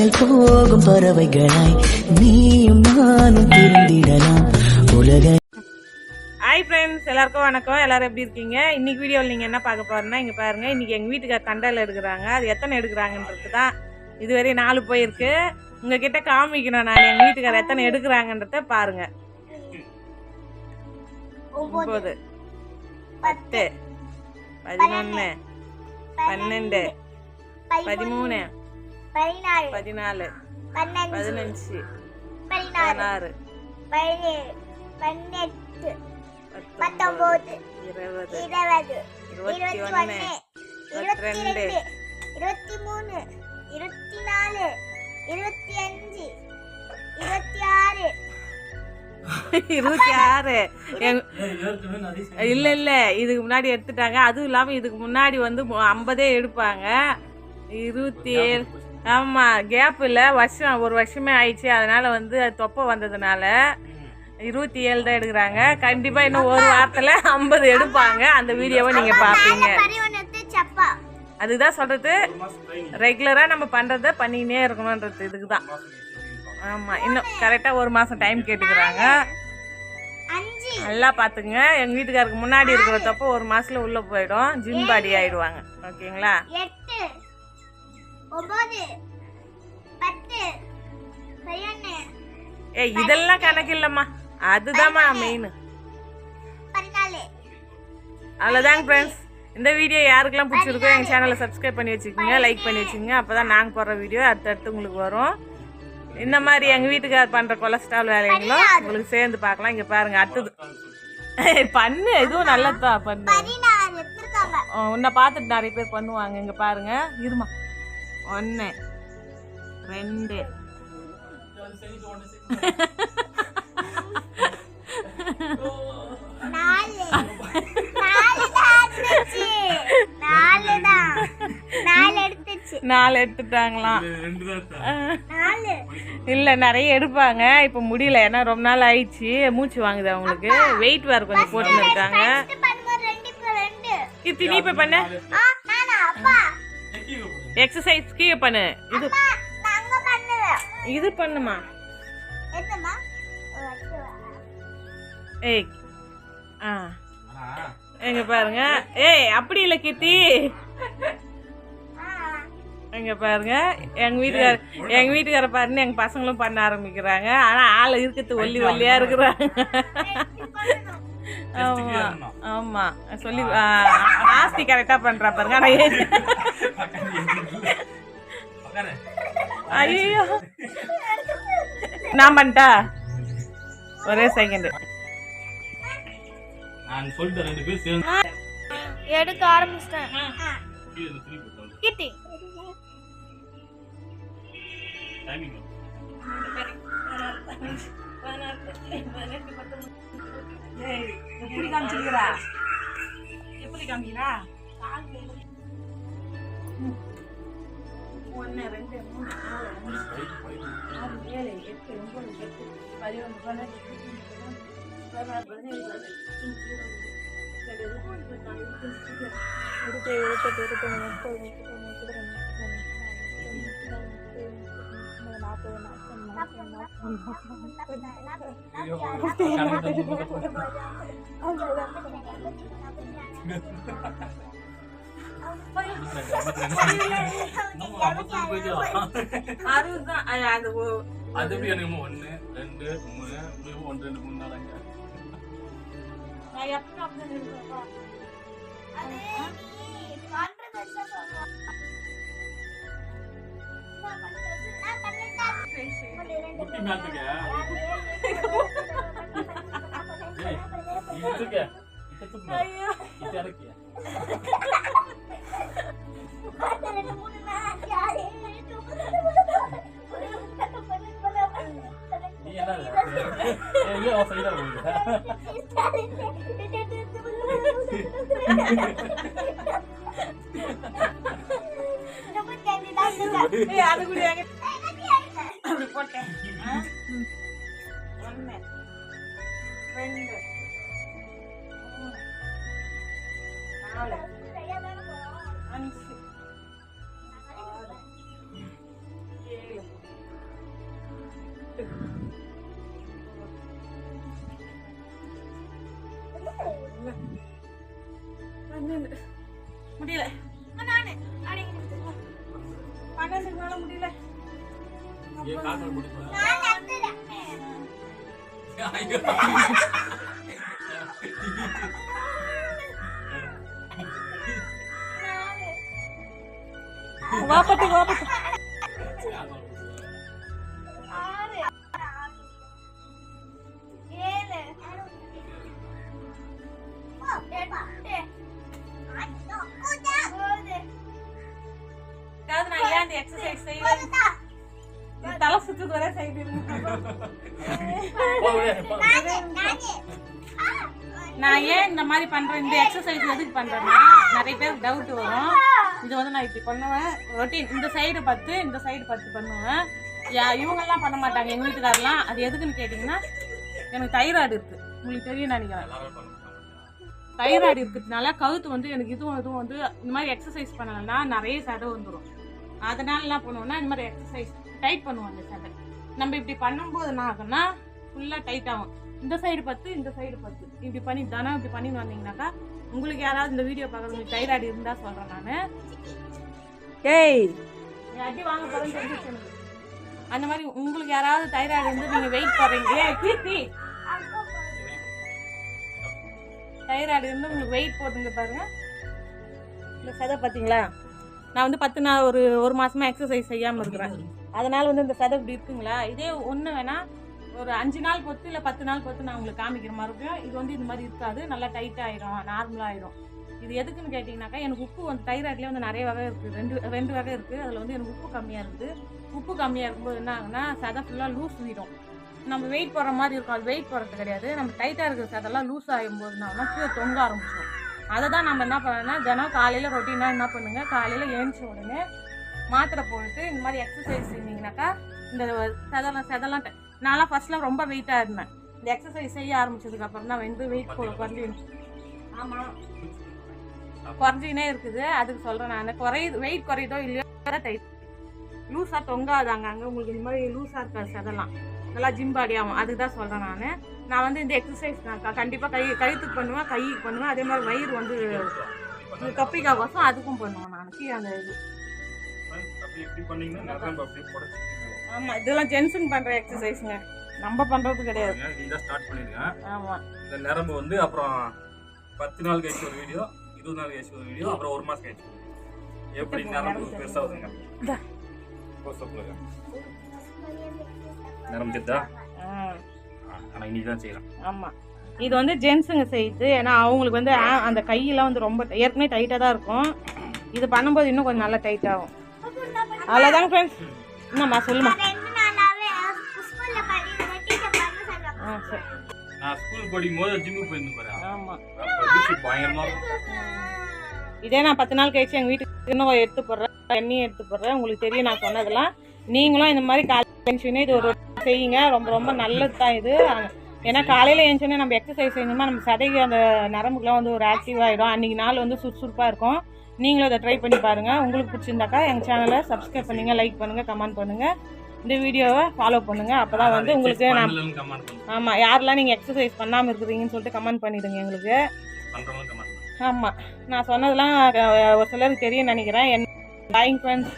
மின்னல் போகும் பறவைகளாய் நீயும் நானும் திருந்திடலாம் உலக ஹாய் ஃப்ரெண்ட்ஸ் எல்லாருக்கும் வணக்கம். எல்லாரும் எப்படி இருக்கீங்க? இன்னைக்கு வீடியோவில் நீங்கள் என்ன பார்க்க போறீங்கன்னா இங்கே பாருங்க இன்னைக்கு எங்கள் வீட்டுக்கார் கண்டல் எடுக்கிறாங்க. அது எத்தனை எடுக்கிறாங்கன்றது தான் இதுவரை நாலு போயிருக்கு. உங்ககிட்ட காமிக்கணும் நான் எங்கள் வீட்டுக்கார் எத்தனை எடுக்கிறாங்கன்றத பாருங்க. ஒம்பது பத்து பதினொன்று பன்னெண்டு பதிமூணு பதினாலு. பதினாலு பதினஞ்சு. பதினாறு. பதினேழு பத்தொம்பது பத்தொன்பது இருபது. இருபது. இருபத்தி ஒன்று இருபத்தி ரெண்டு இருபத்தி மூணு. இருபத்தி நாலு. இருபத்தி அஞ்சு. இருபத்தி ஆறு. இருபத்தி ஆறு. இல்ல இல்ல. இதுக்கு முன்னாடி எடுத்துட்டாங்க. அதுவும் இல்லாம இதுக்கு முன்னாடி வந்து ஐம்பதே எடுப்பாங்க. இருபத்தி ஏழு. ஆமா கேப் இல்ல. வருஷம் ஒரு வருஷமே ஆயிடுச்சு. அதனால வந்து அது தொப்பை வந்ததுனால இருபத்தி ஏழு தான் எடுக்கிறாங்க. கண்டிப்பா இன்னும் ஒரு வாரத்துல ஐம்பது எடுப்பாங்க. அந்த வீடியோவை நீங்க பாப்பீங்க. பரிவனத்து சப்பா. அதுதான் சொல்றது. ரெகுலரா நம்ம பண்றத பண்ணிக்கினே இருக்கணும்ன்றது இதுக்கு தான் ஆமா இன்னும் கரெக்டா ஒரு மாசம் டைம் கேட்டுக்கிறாங்க. அஞ்சு. நல்லா பார்த்துங்க எங்கள் வீட்டுக்காருக்கு முன்னாடி இருக்கிற தப்போ ஒரு மாசத்துல உள்ளே போயிடும். ஜிம் பாடி ஆயிடுவாங்க. ஓகேங்களா? ஒன்பது பத்து பதினொன்று ஏய் இதெல்லாம் கணக்கு இல்லைம்மா. அதுதாம்மா மெயின் பதினாலு. அவ்வளோதாங்க ஃப்ரெண்ட்ஸ் இந்த வீடியோ யாருக்கெல்லாம் பிடிச்சிருக்கோ எங்கள் சேனலை சப்ஸ்கிரைப் பண்ணி வச்சுக்கோங்க லைக் பண்ணி வச்சுக்கோங்க. அப்போ தான் நாங்கள் போடுற வீடியோ அடுத்தடுத்து உங்களுக்கு வரும். இந்த மாதிரி எங்கள் வீட்டுக்கார் பண்ணுற கொலஸ்ட்ரால் வேலைங்களும் உங்களுக்கு சேர்ந்து பார்க்கலாம். இங்கே பாருங்க அடுத்தது. பண்ணு. இதுவும் நல்லதுதான் பண்ணு. உன்னை பார்த்துட்டு நிறைய பேர் பண்ணுவாங்க. இங்க பாருங்க இருமா. ஒன்று ரெண்டு நாலு எடுத்துட்டாங்களாம் நாலு இல்லை நிறைய எடுப்பாங்க இப்போ முடியல ஏன்னா ரொம்ப நாள் ஆயிடுச்சு மூச்சு வாங்குது அவங்களுக்கு வெயிட் வேறு கொஞ்சம் போட்டுன்னு இருக்காங்க ரெண்டு இப்போ ரெண்டு கீர்த்தி நீ இப்போ பண்ணு ஆ நானா அப்பா எக்ஸசைஸ் கீழே பண்ணு. இது இது பண்ணுமா? ஏய் ஆ. எங்க பாருங்க. ஏய் அப்படி இல்லை கீர்த்தி. எங்க பாருங்க. எங்க வீட்டுக்கார எங்க வீட்டுக்கார பாருன்னு எங்க பசங்களும் பண்ண ஆரம்பிக்கிறாங்க. ஆனா ஆள் இருக்கிறது ஒல்லி ஒல்லியா இருக்கிறாங்க. ஆமா ஆமா. சொல்லி ஆஸ்தி கரெக்டா பண்றா பாருங்க. ஐயோ நான் பண்ணிட்டா? ஒரே செகண்ட் நான் ரெண்டு சேர்ந்து எடுக்க ஆரம்பிச்சிட்டேன். கிட்டி டைமிங் எப்படி காமிச்சிருக்கிறா எப்படி காமிக்கிறா ஒன்று ரெண்டு மூணு நாலு அஞ்சு ஆறு ஏழு எட்டு ஒன்பது பத்து பதினொன்று பன்னெண்டு பதினாறு பதினேழு பதினெட்டு இருபது இருபத்தெட்டு இருபத்தொன்று முப்பது முப்பது முப்பத்தி அது அது ஒ- எப்படி ஒன்று ரெண்டு மூணு மூணு, ரெண்டு மூணு நான் எப்பவும் அப்படிதான் இருப்பேன்ப்பா. முட்டி மேத்துக்க ஏய், இது தூக்க இது தூக்கு ஐயோ. இது இறக்கிய நீ என்ன ஏய், இல்ல அவன் சைடா போகுது ஏய், அது கூட எங்க- அப்படி பன்னெண்டு முடியல நானு அடங்கி பன்னெண்டுக்கு மேல முடியல ஏன் கால் வர நான் ஏன் இந்த மாதிரி பண்றேன்? இந்த எக்ஸசைஸ் எதுக்கு பண்றேன்னா நிறைய பேருக்கு டவுட் வரும். இது வந்து நான் இப்படி பண்ணுவேன். ரொட்டீன் இந்த சைடு பத்து இந்த சைடு பத்து பண்ணுவேன். இவங்கெல்லாம் பண்ண மாட்டாங்க. எங்க வீட்டுக்காரெல்லாம். அது எதுக்குன்னு கேட்டிங்கன்னா எனக்கு தைராய்டு இருக்கு. உங்களுக்கு தெரியும் நினைக்கிறேன். தைராய்டு இருக்கிறதுனால கழுத்து வந்து எனக்கு இதுவும் இதுவும் வந்து இந்த மாதிரி எக்ஸசைஸ் பண்ணலைன்னா நிறைய சதை வந்துடும் அதனால என்ன பண்ணுவோம்னா இந்த மாதிரி எக்ஸசைஸ் டைட் பண்ணுவோம் அந்த சதை நம்ம இப்படி பண்ணும்போது என்ன ஆகும்னா ஃபுல்லாக டைட் ஆகும். இந்த சைடு பத்து இந்த சைடு பத்து. இப்படி பண்ணி தானே இப்படி பண்ணிட்டு வந்தீங்கன்னாக்கா உங்களுக்கு யாராவது இந்த வீடியோ பார்க்குறவங்களுக்கு தைராய்டு இருந்தால் சொல்கிறேன் நான். ஏய்! அடி வாங்க போகிறேன்னு. அந்த மாதிரி உங்களுக்கு யாராவது தைராய்டு இருந்து நீங்கள் வெயிட் போடுறீங்க. ஏய் கீர்த்தி! தைராய்டு இருந்து உங்களுக்கு வெயிட் போட்டுங்க பாருங்க. இந்த சதை பார்த்தீங்களா? நான் வந்து பத்து நாள் ஒரு ஒரு மாசமா எக்ஸசைஸ் செய்யாமல் இருக்கிறேன். அதனால வந்து இந்த சதை இப்படி இருக்குங்களா? இதே ஒன்று வேணா ஒரு அஞ்சு நாள் பொத்து இல்லை பத்து நாள் பொத்து நான் உங்களுக்கு காமிக்கிற மறுபடியும் இது வந்து இந்த மாதிரி இருக்காது. நல்லா டைட் ஆயிரும் நார்மலாக ஆயிடும் இது எதுக்குன்னு கேட்டிங்கனாக்கா எனக்கு உப்பு வந்து தைராய்ட்லேயே வந்து நிறைய வகை இருக்குது ரெண்டு ரெண்டு வகை இருக்குது அதில் வந்து எனக்கு உப்பு கம்மியாக இருக்குது உப்பு கம்மியாக இருக்கும்போது என்ன ஆகுனா சதை ஃபுல்லாக லூஸ் வீடும் நம்ம வெயிட் போடுற மாதிரி இருக்கும். அது வெயிட் போடுறது கிடையாது. நம்ம டைட்டாக இருக்கிற சதெல்லாம் லூஸ் ஆகும்போது என்ன கீழே தொங்க ஆரம்பிச்சிடும் அதை தான் நம்ம என்ன பண்ணோம்னா தினம் காலையில் ரொட்டீனாக என்ன பண்ணுங்கள் காலையில் எழுந்த உடனே மாத்திரை போட்டு இந்த மாதிரி எக்ஸசைஸ் செஞ்சீங்கன்னாக்கா இந்த செதலாம் செதலாம் நான்லாம் ஃபர்ஸ்ட்லாம் ரொம்ப வெயிட்டாக இருந்தேன். இந்த எக்ஸசைஸ் செய்ய ஆரம்பிச்சதுக்கு அப்புறம் தான் வந்து வெயிட் போட குறைஞ்சி ஆமாம் குறைஞ்சினே இருக்குது. அதுக்கு சொல்கிறேன் நான். குறையுது வெயிட் குறையுதோ இல்லையோ டைட் லூஸாக தொங்காதாங்க அங்கே. உங்களுக்கு இந்த மாதிரி லூஸாக இருக்காது செதெல்லாம் நல்லா ஜிம் பாடி ஆகும். அதுக்கு தான் சொல்கிறேன் நான். நான் வந்து இந்த எக்ஸசைஸ் நான் கண்டிப்பாக கை கழுத்துக்கு பண்ணுவேன் கைக்கு பண்ணுவேன். அதே மாதிரி வயிறு வந்து இந்த தொப்பிக்காய் கோசம் அதுக்கும் பண்ணுவேன் நான். கீழே அந்த இது. ஆமாம் இதெல்லாம் ஜென்ஸுங்க பண்ணுற எக்ஸசைஸுங்க நம்ம பண்ணுறது கிடையாது. நீ தான் ஸ்டார்ட் பண்ணிருக்கேன் ஆமாம் இந்த நரம்பு வந்து அப்புறம் பத்து நாள் கழிச்சு ஒரு வீடியோ இருபது நாள் கழிச்சு ஒரு வீடியோ அப்புறம் ஒரு மாசம் கழிச்சு. எப்படி நரம்பு பெருசாகுதுங்க இந்தா. Close நரம்பு தெரிதா ஆ ஆனா இன்னைக்கு தான் செய்யலாம். ஆமாம் இது வந்து ஜென்ஸுங்க செய்யுது ஏன்னா அவங்களுக்கு வந்து அந்த கையெல்லாம் வந்து ரொம்ப ஏற்கனவே டைட்டாக தான் இருக்கும். இது பண்ணும்போது இன்னும் கொஞ்சம் நல்லா டைட் ஆகும். அவ்வளோதாங்க ஃப்ரெண்ட்ஸ் என்னம்மா சொல்லுமா ஆ சரி. நான் ஸ்கூல் படிக்கும் போது ஜிம்முக்கு போயிருந்தேன் பாரு. ஆமாம் இதே நான் பத்து நாள் கழிச்சு எங்கள் வீட்டுக்கு இன்னும் எடுத்து போடுறேன். எண்ணெயும் எடுத்து போடுறேன். உங்களுக்கு தெரியும் நான் சொன்னதெல்லாம். நீங்களும் இந்த மாதிரி காலையில் இது ஒரு செய்யுங்க. ரொம்ப ரொம்ப நல்லது தான் இது. ஏன்னா காலையில் எழுந்துச்சுன்னு நம்ம எக்ஸசைஸ் செஞ்சோம்னா நம்ம சதைக்கு அந்த நரம்புக்குலாம் வந்து ஒரு ஆக்டிவ் ஆகிடும் அன்றைக்கி நாள் வந்து சுறுசுறுப்பாக இருக்கும். நீங்களும் இதை ட்ரை பண்ணி பாருங்கள் உங்களுக்கு பிடிச்சிருந்தாக்கா எங்கள் சேனலை சப்ஸ்கிரைப் பண்ணுங்கள் லைக் பண்ணுங்கள் கமெண்ட் பண்ணுங்கள் இந்த வீடியோவை ஃபாலோ பண்ணுங்கள் அப்போ தான் வந்து உங்களுக்கு நான் ஆமாம் யாரெல்லாம் நீங்கள் எக்ஸசைஸ் பண்ணாமல் இருக்கிறீங்கன்னு சொல்லிட்டு கமெண்ட் பண்ணிடுங்க எங்களுக்கு. ஆமாம் நான் சொன்னதெல்லாம் ஒரு சிலருக்கு தெரியும் நினைக்கிறேன். என் பாயிங் ஃப்ரெண்ட்ஸ்